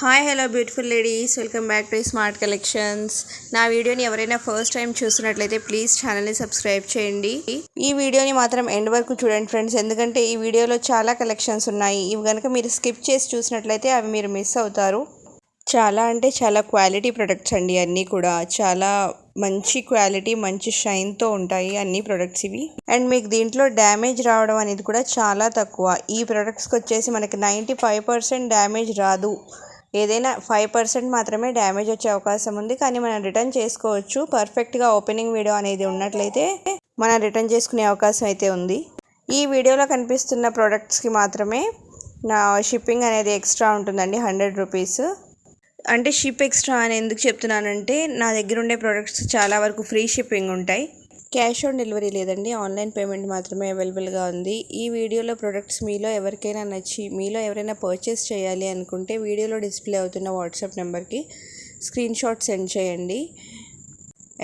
Hi hello beautiful ladies welcome back to smart collections నా వీడియోని ఎవరైనా ఫస్ట్ టైం చూస్తున్నట్లయితే ప్లీజ్ ఛానల్ని సబ్స్క్రైబ్ చేయండి. ఈ వీడియోని మాత్రం ఎండ్ వరకు చూడండి ఫ్రెండ్స్ ఎందుకంటే ఈ వీడియోలో చాలా కలెక్షన్స్ ఉన్నాయి. ఇవి కనుక మీరు స్కిప్ చేసి చూసినట్లయితే అవి మీరు మిస్ అవుతారు. చాలా అంటే చాలా క్వాలిటీ ప్రొడక్ట్స్ అండి అన్నీ కూడా. చాలా మంచి క్వాలిటీ మంచి షైన్తో ఉంటాయి అన్ని ప్రొడక్ట్స్ ఇవి. అండ్ మీకు దీంట్లో డ్యామేజ్ రావడం అనేది కూడా చాలా తక్కువ. ఈ ప్రొడక్ట్స్కి వచ్చేసి మనకి నైంటీ ఫైవ్ పర్సెంట్ డ్యామేజ్ రాదు. ఏదైనా ఫైవ్ పర్సెంట్ మాత్రమే డ్యామేజ్ వచ్చే అవకాశం ఉంది. కానీ మనం రిటర్న్ చేసుకోవచ్చు. పర్ఫెక్ట్గా ఓపెనింగ్ వీడియో అనేది ఉన్నట్లయితే మనం రిటర్న్ చేసుకునే అవకాశం అయితే ఉంది. ఈ వీడియోలో కనిపిస్తున్న ప్రోడక్ట్స్కి మాత్రమే నా షిప్పింగ్ అనేది ఎక్స్ట్రా ఉంటుందండి హండ్రెడ్ రూపీస్. అంటే షిప్ ఎక్స్ట్రా అని ఎందుకు చెప్తున్నానంటే నా దగ్గర ఉండే ప్రోడక్ట్స్ చాలా వరకు ఫ్రీ షిప్పింగ్ ఉంటాయి. క్యాష్ ఆన్ డెలివరీ లేదండి. ఆన్లైన్ పేమెంట్ మాత్రమే అవైలబుల్గా ఉంది. ఈ వీడియోలో ప్రొడక్ట్స్ మీలో ఎవరికైనా నచ్చి మీలో ఎవరైనా పర్చేస్ చేయాలి అనుకుంటే వీడియోలో డిస్ప్లే అవుతున్న వాట్సాప్ నెంబర్కి స్క్రీన్ షాట్ సెండ్ చేయండి.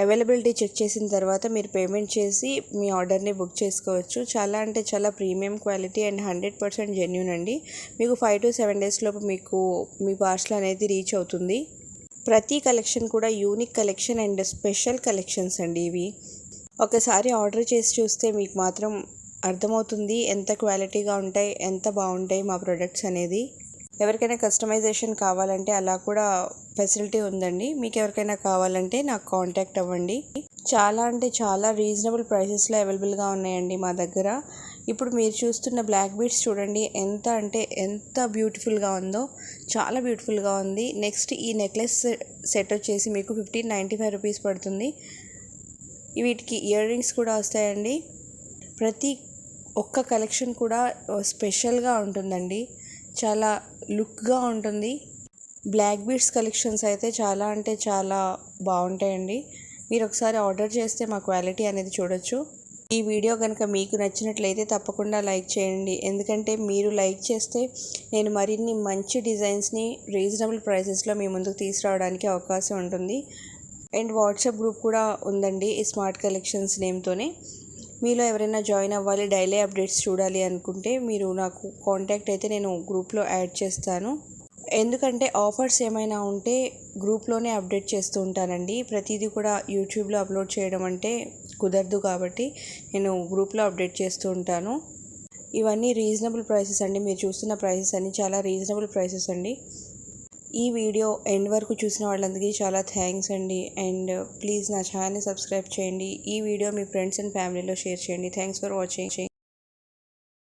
అవైలబిలిటీ చెక్ చేసిన తర్వాత మీరు పేమెంట్ చేసి మీ ఆర్డర్ని బుక్ చేసుకోవచ్చు. చాలా అంటే చాలా premium quality and hundred percent genuine అండి. మీకు ఫైవ్ టు సెవెన్ డేస్ లోపు మీకు మీ పార్సల్ అనేది రీచ్ అవుతుంది. ప్రతి కలెక్షన్ కూడా unique collection and special collections అండి ఇవి. ఒకసారి ఆర్డర్ చేసి చూస్తే మీకు మాత్రం అర్థమవుతుంది ఎంత క్వాలిటీగా ఉంటాయి ఎంత బాగుంటాయి మా ప్రొడక్ట్స్ అనేది. ఎవరికైనా కస్టమైజేషన్ కావాలంటే అలా కూడా ఫెసిలిటీ ఉందండి. మీకు ఎవరికైనా కావాలంటే నాకు కాంటాక్ట్ అవ్వండి. చాలా అంటే చాలా రీజనబుల్ ప్రైసెస్లో అవైలబుల్గా ఉన్నాయండి మా దగ్గర. ఇప్పుడు మీరు చూస్తున్న బ్లాక్ బీడ్స్ చూడండి ఎంత అంటే ఎంత బ్యూటిఫుల్గా ఉందో చాలా బ్యూటిఫుల్గా ఉంది. నెక్స్ట్ ఈ నెక్లెస్ సెట్ వచ్చేసి మీకు ఫిఫ్టీన్ నైంటీ ఫైవ్ రూపీస్ పడుతుంది. వీటికి ఇయర్ రింగ్స్ కూడా వస్తాయండి. ప్రతి ఒక్క కలెక్షన్ కూడా స్పెషల్గా ఉంటుందండి. చాలా లుక్గా ఉంటుంది. బ్లాక్ బీడ్స్ కలెక్షన్స్ అయితే చాలా అంటే చాలా బాగుంటాయండి. మీరు ఒకసారి ఆర్డర్ చేస్తే మా క్వాలిటీ అనేది చూడొచ్చు. ఈ వీడియో కనుక మీకు నచ్చినట్లయితే తప్పకుండా లైక్ చేయండి. ఎందుకంటే మీరు లైక్ చేస్తే నేను మరిన్ని మంచి డిజైన్స్ని రీజనబుల్ ప్రైసెస్లో మీ ముందుకు తీసుకురావడానికి అవకాశం ఉంటుంది. అండ్ వాట్సాప్ గ్రూప్ కూడా ఉందండి ఈ స్మార్ట్ కలెక్షన్స్ నేమ్తోనే. మీలో ఎవరైనా జాయిన్ అవ్వాలి డైలీ అప్డేట్స్ చూడాలి అనుకుంటే మీరు నాకు కాంటాక్ట్ అయితే నేను గ్రూప్లో యాడ్ చేస్తాను. ఎందుకంటే ఆఫర్స్ ఏమైనా ఉంటే గ్రూప్లోనే అప్డేట్ చేస్తూ ఉంటానండి. ప్రతిదీ కూడా యూట్యూబ్లో అప్లోడ్ చేయడం అంటే కుదరదు కాబట్టి నేను గ్రూప్లో అప్డేట్ చేస్తూ ఉంటాను. ఇవన్నీ రీజనబుల్ ప్రైసెస్ అండి. మీరు చూస్తున్న ప్రైసెస్ అన్నీ చాలా రీజనబుల్ ప్రైసెస్ అండి. ఈ వీడియో ఎండ్ వరకు చూసిన వాళ్ళందరికీ చాలా థ్యాంక్స్ అండి. అండ్ ప్లీజ్ నా ఛానల్ని సబ్స్క్రైబ్ చేయండి. ఈ వీడియో మీ ఫ్రెండ్స్ అండ్ ఫ్యామిలీలో షేర్ చేయండి. Thanks for watching.